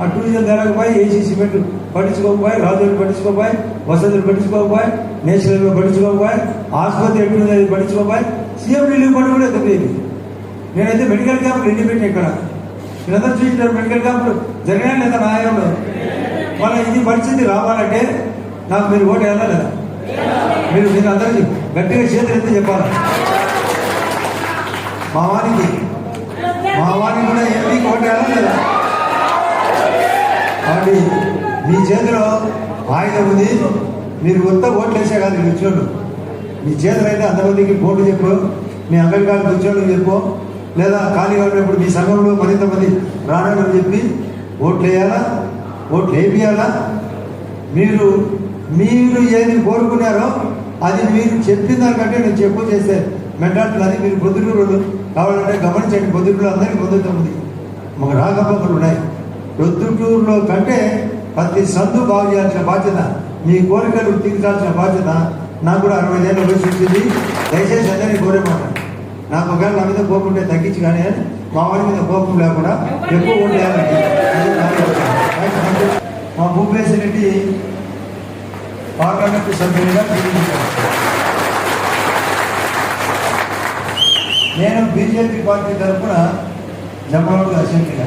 ఆ టూరిజం జరగకపోయి AC cement పట్టించుకోకపోయి రాజులు పట్టించుకోకపోయి వసతులు పట్టించుకోకపోయి నేషనల్ పట్టించుకోకపోయి ఆసుపత్రి ఎట్లుంది అది పట్టించుకోకపోయి సీఎం రిలీఫ్ ఫండ్ కూడా ఎదురు నేనైతే మెడికల్ క్యాంపులు ఇండిపెండెంట్ ఇక్కడ. మీరందరూ చూసినారు మెడికల్ క్యాంపులు. జరిగినా లేదా? నాయంలో వాళ్ళ ఇది పరిస్థితి రావాలంటే నాకు మీరు ఓటు వేయాలా లేదా? మీరు మీరు అందరికీ గట్టిగా చేతులు ఎత్తి చెప్పాలి? మా వారికి మా వారికి కూడా ఎంపీకి ఓటు వేయాలా లేదా కానీ మీ చేతిలో ఆయుధం ఉంది. మీరు కొత్త ఓట్లు వేసే కాదు కూర్చోడు. మీ చేతులు అయితే అంతమందికి బోర్డు చెప్పు. మీ అంగడికాలకు కూర్చోడు చెప్పు. లేదా ఖాళీగా ఉన్నప్పుడు మీ సంఘంలో మరింత మంది రానని చెప్పి ఓట్లు వేయాలా? ఓట్లు వేపియాలా? మీరు మీరు ఏది కోరుకున్నారో అది మీరు చెప్పిన దానికంటే నేను చెప్పు చేస్తే మెంటాలిటీ అది మీరు పొద్దుటూరు కావాలంటే గమనించండి. పొద్దుటూరు అందరికీ పొద్దుట ఉంది మాకు రాకపోకలు ఉన్నాయి. ప్రొద్దుటూరులో కంటే ప్రతి సందు బాగు చేయాల్సిన బాధ్యత మీ కోరికలు తీర్చాల్సిన బాధ్యత నాకు కూడా అరవై ఏళ్ళ వయసు వచ్చింది. దయచేసి అందరినీ కోరేమాట నాకు ఒకవేళ నా మీద కోపం తగ్గించి కానీ మా వాడి మీద కోపం లేకుండా ఎక్కువ ఉండేయాలండి మా భూపేశ్ రెడ్డి పార్లమెంట్ సభ్యునిగా నియమించారు. నేను బీజేపీ పార్టీ తరఫున జమ్మలమూడు అసెంబ్లీగా.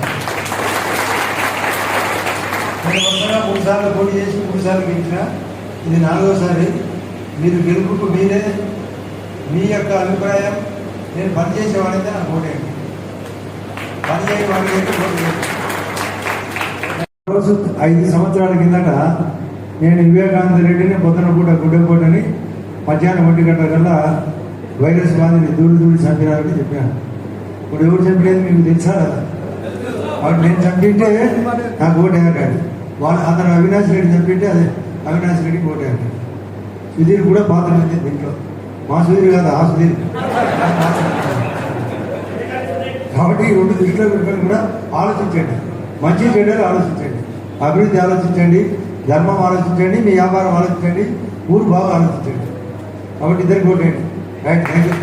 నేను వరుసగా మూడు సార్లు పోటీ చేసి మూడు సార్లు గెలిచిన ఇది నాలుగోసారి. మీరు గెలుపుకు మీరే మీ యొక్క అభిప్రాయం. నేను పనిచేసే వాడైతే నాకు ఓటేయండి. పని చేయని రోజు ఐదు సంవత్సరాల కిందట నేను వివేకానంద రెడ్డిని పొద్దున పూట గుడ్డపూటని మధ్యాహ్నం ఒంటి గంట కల్లా వైరస్ బాధిని దూడి దూడి చంపినారని చెప్పాను. ఇప్పుడు ఎవరు చంపలేదు మీకు తెలుసా? వాడు నేను చంపింటే నాకు ఓటు వేయకండి. వాళ్ళు అతను అవినాష్ రెడ్డి చంపింటే అదే అవినాష్ రెడ్డికి ఓటు వేయకండి సుధీర్ కూడా పాత్ర ఉంది దీంట్లో. మా సుధీర్ కాదు ఆ సుధీర్. కాబట్టి ఈ రెండు దృష్టిలో పెట్టుకొని కూడా ఆలోచించండి. మంచి చెడ్డలు ఆలోచించండి. అభివృద్ధి ఆలోచించండి. ధర్మం ఆలోచించండి. మీ వ్యాపారం ఆలోచించండి. ఊరు బాగా ఆలోచించండి. కాబట్టి ఇద్దరికి ఓటేయండి. Right thank you